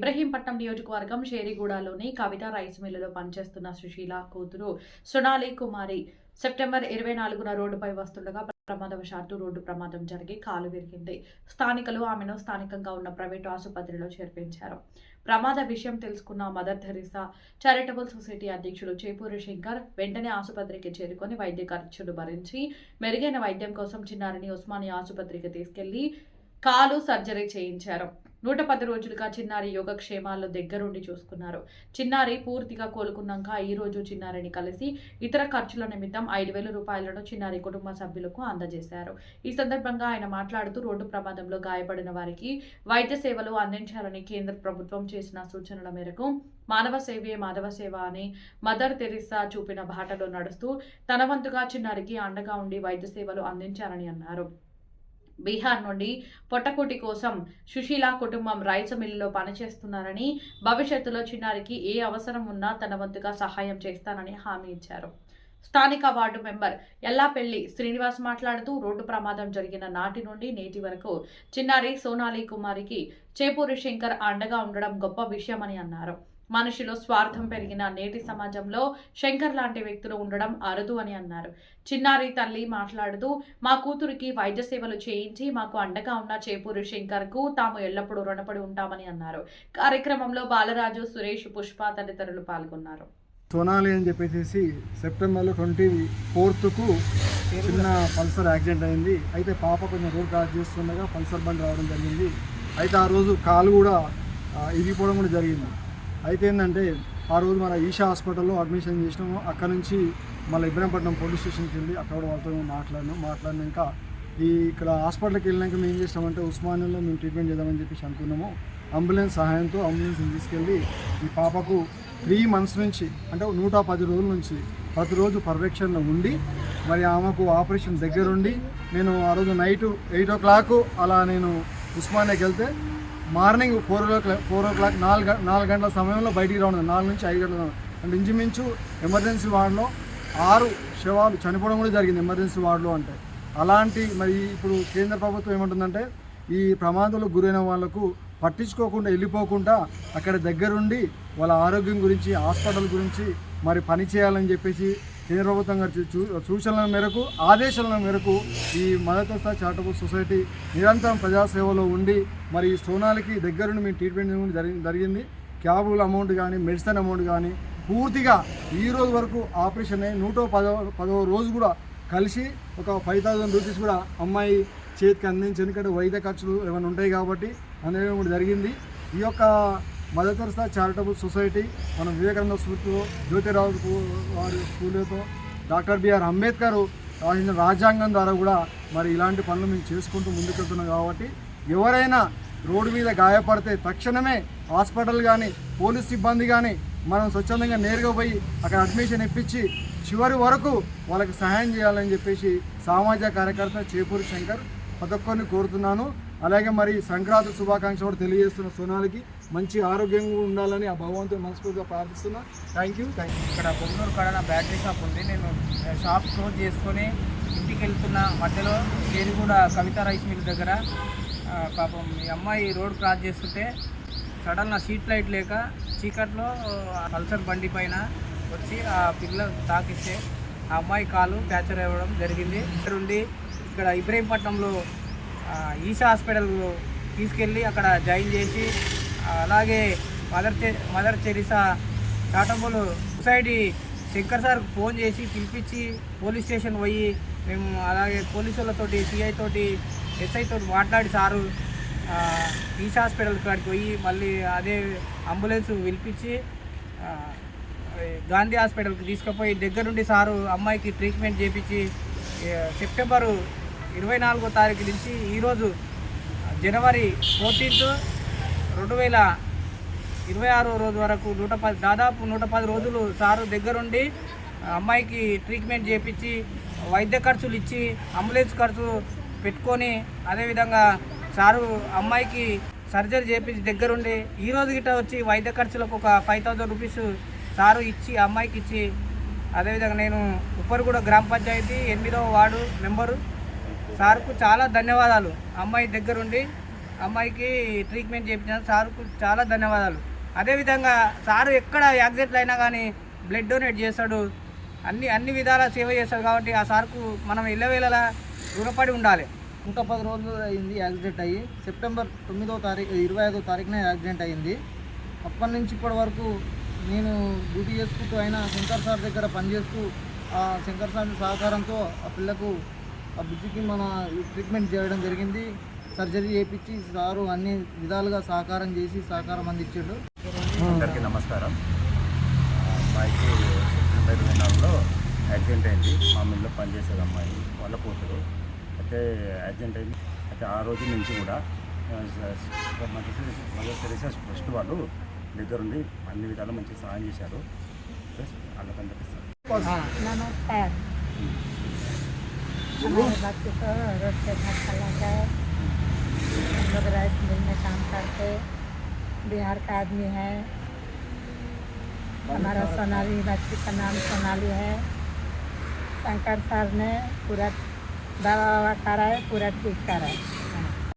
ఇబ్రహీంపట్నం నియోజకవర్గం షేరిగూడలోని కవిత రైస్ మిల్లులో పనిచేస్తున్న సుశీల కూతురు సొనాలి కుమారి సెప్టెంబర్ ఇరవై నాలుగున రోడ్డుపై వస్తుండగా ప్రమాదవశాత్తు రోడ్డు ప్రమాదం జరిగి కాలు విరిగింది. స్థానికులు ఆమెను స్థానికంగా ఉన్న ప్రైవేటు ఆసుపత్రిలో చేర్పించారు. ప్రమాద విషయం తెలుసుకున్న మదర్ థెరిసా చారిటబుల్ సొసైటీ అధ్యక్షుడు చేపూరి శంకర్ వెంటనే ఆసుపత్రికి చేరుకొని వైద్య ఖర్చులు భరించి మెరుగైన వైద్యం కోసం చిన్నారిని ఉస్మానియా ఆసుపత్రికి తీసుకెళ్ళి కాలు సర్జరీ చేయించారు. నూట పది రోజులుగా చిన్నారి యోగక్షేమాల్లో దగ్గరుండి చూసుకున్నారు. చిన్నారి పూర్తిగా కోలుకున్నాక ఈ రోజు చిన్నారిని కలిసి ఇతర ఖర్చుల నిమిత్తం ఐదు వేల రూపాయలను చిన్నారి కుటుంబ సభ్యులకు అందజేశారు. ఈ సందర్భంగా ఆయన మాట్లాడుతూ రోడ్డు ప్రమాదంలో గాయపడిన వారికి వైద్య సేవలు అందించాలని కేంద్ర ప్రభుత్వం చేసిన సూచనల మేరకు మానవ సేవే మాధవ సేవ అని మదర్ తెరిసా చూపిన బాటలో నడుస్తూ తన వంతుగా చిన్నారికి అండగా ఉండి వైద్య సేవలు అందించారని అన్నారు. బీహార్ నుండి పొట్టకూటి కోసం సుశీల కుటుంబం రైస్ మిల్లులో పనిచేస్తున్నారని భవిష్యత్తులో చిన్నారికి ఏ అవసరం ఉన్నా తన వంతుగా సహాయం చేస్తానని హామీ ఇచ్చారు. స్థానిక వార్డు మెంబర్ ఎల్లాపెల్లి శ్రీనివాస్ మాట్లాడుతూ రోడ్డు ప్రమాదం జరిగిన నాటి నుండి నేటి వరకు చిన్నారి సోనాలి కుమారికి చేపూరి శంకర్ అండగా ఉండడం గొప్ప విషయమని అన్నారు. మనిషిలో స్వార్థం పెరిగిన నేటి సమాజంలో శంకర్ లాంటి వ్యక్తులు ఉండడం అరుదు అని అన్నారు. చిన్నారి తల్లి మాట్లాడుతూ మా కూతురికి వైద్య సేవలు చేయించి మాకు అండగా ఉన్న చేపూరి శంకర్కు తాము ఎల్లప్పుడూ రుణపడి ఉంటామని అన్నారు. కార్యక్రమంలో బాలరాజు సురేష్ పుష్ప తదితరులు పాల్గొన్నారు. సోనాలి అని చెప్పేసి సెప్టెంబర్లో ట్వంటీ ఫోర్త్కు చిన్న పల్సర్ యాక్సిడెంట్ అయింది. అయితే పాప కొంచెం రోడ్ క్రాస్ చేస్తుండగా పల్సర్ బండి రావడం జరిగింది. అయితే ఆ రోజు కాలు కూడా ఇరిగిపోవడం కూడా జరిగింది. అయితే ఏంటంటే ఆ రోజు మన ఈషా హాస్పిటల్లో అడ్మిషన్ చేసినాము. అక్కడ నుంచి మళ్ళీ ఇబ్రహీంపట్నం పోలీస్ స్టేషన్కి వెళ్ళి అక్కడ వాళ్ళతో మాట్లాడినాం. మాట్లాడినాక ఈ ఇక్కడ హాస్పిటల్కి వెళ్ళినాక మేము ఏం చేసినామంటే ఉస్మానియాలో మేము ట్రీట్మెంట్ చేద్దామని చెప్పేసి అనుకున్నాము. అంబులెన్స్ సహాయంతో అంబులెన్స్ని తీసుకెళ్ళి ఈ పాపకు త్రీ మంత్స్ నుంచి అంటే నూట పది రోజుల నుంచి ప్రతిరోజు పర్యవేక్షణలో ఉండి మరి ఆమెకు ఆపరేషన్ దగ్గరుండి నేను ఆ రోజు నైట్ ఎయిట్ ఓ క్లాక్ అలా నేను ఉస్మానియాకి వెళ్తే morning four o'clock four o'clock నాలుగు నాలుగు గంటల సమయంలో బయటికి రావడం నాలుగు నుంచి ఐదు గంటల సమయం. అంటే ఇంచుమించు ఎమర్జెన్సీ వార్డులో ఆరు శవాలు చనిపోవడం కూడా జరిగింది ఎమర్జెన్సీ వార్డులో అంటే అలాంటి మరి ఇప్పుడు కేంద్ర ప్రభుత్వం ఏమంటుందంటే ఈ ప్రమాదాలకు గురైన వాళ్ళకు పట్టించుకోకుండా వెళ్ళిపోకుండా అక్కడ దగ్గరుండి వాళ్ళ ఆరోగ్యం గురించి హాస్పిటల్ గురించి మరి పని చేయాలని చెప్పేసి కేంద్ర ప్రభుత్వం గారి చూ- సూచనల మేరకు ఆదేశాల మేరకు ఈ మదతస్థ చారిటబుల్ సొసైటీ నిరంతరం ప్రజాసేవలో ఉండి మరి ఈ సోనాలకి దగ్గరుండి మేము ట్రీట్మెంట్ జరిగి జరిగింది. క్యాబుల అమౌంట్ కానీ మెడిసిన్ అమౌంట్ కానీ పూర్తిగా ఈ రోజు వరకు ఆపరేషన్ అయ్యి నూట పదో పదవ రోజు కూడా కలిసి ఒక ఫైవ్ థౌజండ్ రూపీస్ కూడా అమ్మాయి చేతికి అందించి ఎందుకంటే వైద్య ఖర్చులు ఏమైనా ఉంటాయి కాబట్టి అందడం కూడా జరిగింది. ఈ యొక్క మదర్ తెరసా చారిటబుల్ సొసైటీ మన వివేకానంద స్ఫూర్తితో జ్యోతిరావు వారి స్కూల్తో డాక్టర్ బిఆర్ అంబేద్కర్ రాసిన రాజ్యాంగం ద్వారా కూడా మరి ఇలాంటి పనులు మేము చేసుకుంటూ ముందుకెళ్తున్నాం కాబట్టి ఎవరైనా రోడ్డు మీద గాయపడితే తక్షణమే హాస్పిటల్ కానీ పోలీస్ సిబ్బంది కానీ మనం స్వచ్ఛందంగా నేరుగా పోయి అక్కడ అడ్మిషన్ ఇప్పించి చివరి వరకు వాళ్ళకి సహాయం చేయాలని చెప్పేసి సామాజిక కార్యకర్త చేపూరి శంకర్ ప్రతి ఒక్కరిని కోరుతున్నాను. అలాగే మరి సంక్రాంతి శుభాకాంక్షలు కూడా తెలియజేస్తున్న సోనాలికి మంచి ఆరోగ్యంగా ఉండాలని ఆ భగవంతుని మనస్ఫూర్తిగా ప్రార్థిస్తున్నా. థ్యాంక్ యూ థ్యాంక్ యూ ఇక్కడ పొంగనూరు కాడ నా బ్యాటరీ షాప్ ఉంది. నేను షాప్ క్లోజ్ చేసుకొని ఇంటికి వెళ్తున్న మధ్యలో కూడా కవిత రైస్ మిల్ దగ్గర పాపం ఈ అమ్మాయి రోడ్ క్రాస్ చేస్తుంటే సడన్ సీట్ లైట్ లేక చీకట్లో ఆ పల్సర్ బండి పైన వచ్చి ఆ పిల్ల తాకిస్తే ఆ అమ్మాయి కాలు ఫ్రాక్చర్ అవ్వడం జరిగింది. ఇక్కడ ఇక్కడ ఇబ్రహీంపట్నంలో ఈషా హాస్పిటల్ తీసుకెళ్ళి అక్కడ జాయిన్ చేసి అలాగే మదర్ చె Mother Teresa charitable society Shankar sir phone చేసి పిలిపించి పోలీస్ స్టేషన్ పోయి మేము అలాగే పోలీసులతోటి సిఐ తోటి ఎస్ఐ తోటి మాట్లాడి సారు ఆ, ఈషా హాస్పిటల్ కాడికి పోయి మళ్ళీ అదే అంబులెన్స్ పిలిపించి గాంధీ హాస్పిటల్కి తీసుకుపోయి దగ్గరుండి సారు అమ్మాయికి ట్రీట్మెంట్ చేపించి సెప్టెంబరు ఇరవై నాలుగో తారీఖు నుంచి ఈరోజు జనవరి ఫోర్టీన్త్ రెండు వేల ఇరవై ఆరో రోజు వరకు నూట పది దాదాపు నూట పది రోజులు సారు దగ్గరుండి అమ్మాయికి ట్రీట్మెంట్ చేపించి వైద్య ఖర్చులు ఇచ్చి అంబులెన్స్ ఖర్చు పెట్టుకొని అదేవిధంగా సారు అమ్మాయికి సర్జరీ చేపించి దగ్గరుండి ఈ రోజు గిట్ట వచ్చి వైద్య ఖర్చులకు ఒక ఫైవ్ థౌజండ్ రూపీస్ సారు ఇచ్చి అమ్మాయికి ఇచ్చి అదేవిధంగా నేను ఉప్పరిగూడ గ్రామ పంచాయతీ ఎనిమిదవ వార్డు మెంబరు. సార్కు చాలా ధన్యవాదాలు. అమ్మాయి దగ్గరుండి అమ్మాయికి ట్రీట్మెంట్ చేయించిన సార్కు చాలా ధన్యవాదాలు. అదేవిధంగా సారు ఎక్కడ యాక్సిడెంట్లు అయినా కానీ బ్లడ్ డొనేట్ చేస్తాడు. అన్ని అన్ని విధాలా సేవ చేస్తాడు కాబట్టి ఆ సార్కు మనం ఎల్లవేళలా రుణపడి ఉండాలి. ఇంకా పది రోజులు అయింది యాక్సిడెంట్ అయ్యి. సెప్టెంబర్ తొమ్మిదో తారీఖు ఇరవై ఐదో తారీఖున యాక్సిడెంట్ అయింది అప్పటి నుంచి ఇప్పటి వరకు నేను డ్యూటీ చేసుకుంటూ అయినా శంకర్ సార్ దగ్గర పనిచేస్తూ ఆ శంకర్ సార్ సహకారంతో ఆ పిల్లకు ఆ బుజ్జికి మన ట్రీట్మెంట్ చేయడం జరిగింది. సర్జరీ చేపించి సారు అన్ని విధాలుగా సహకారం చేసి సహకారం అందించాడు. అందరికీ నమస్కారం. అమ్మాయికి రెండు నాలుగులో యాక్సిడెంట్ అయింది. మా మిల్లో పనిచేసేది అమ్మాయి వాళ్ళ కూతురు. అయితే యాక్సిడెంట్ అయింది. అయితే ఆ రోజు నుంచి కూడా మదర్ రీసెర్చ్ ఫస్ట్ వాళ్ళు దగ్గరుండి అన్ని విధాలు మంచి సహాయం చేశారు. ప్లస్ వాళ్ళకందరికీ నమస్కారం. हमारे बच्चे को हम लोग मिल में काम करते बिहार का आदमी है हमारा सोनाली बच्ची का नाम सोनाली है। शंकर सर ने पूरा दवा ववा है पूरा ठीक कराए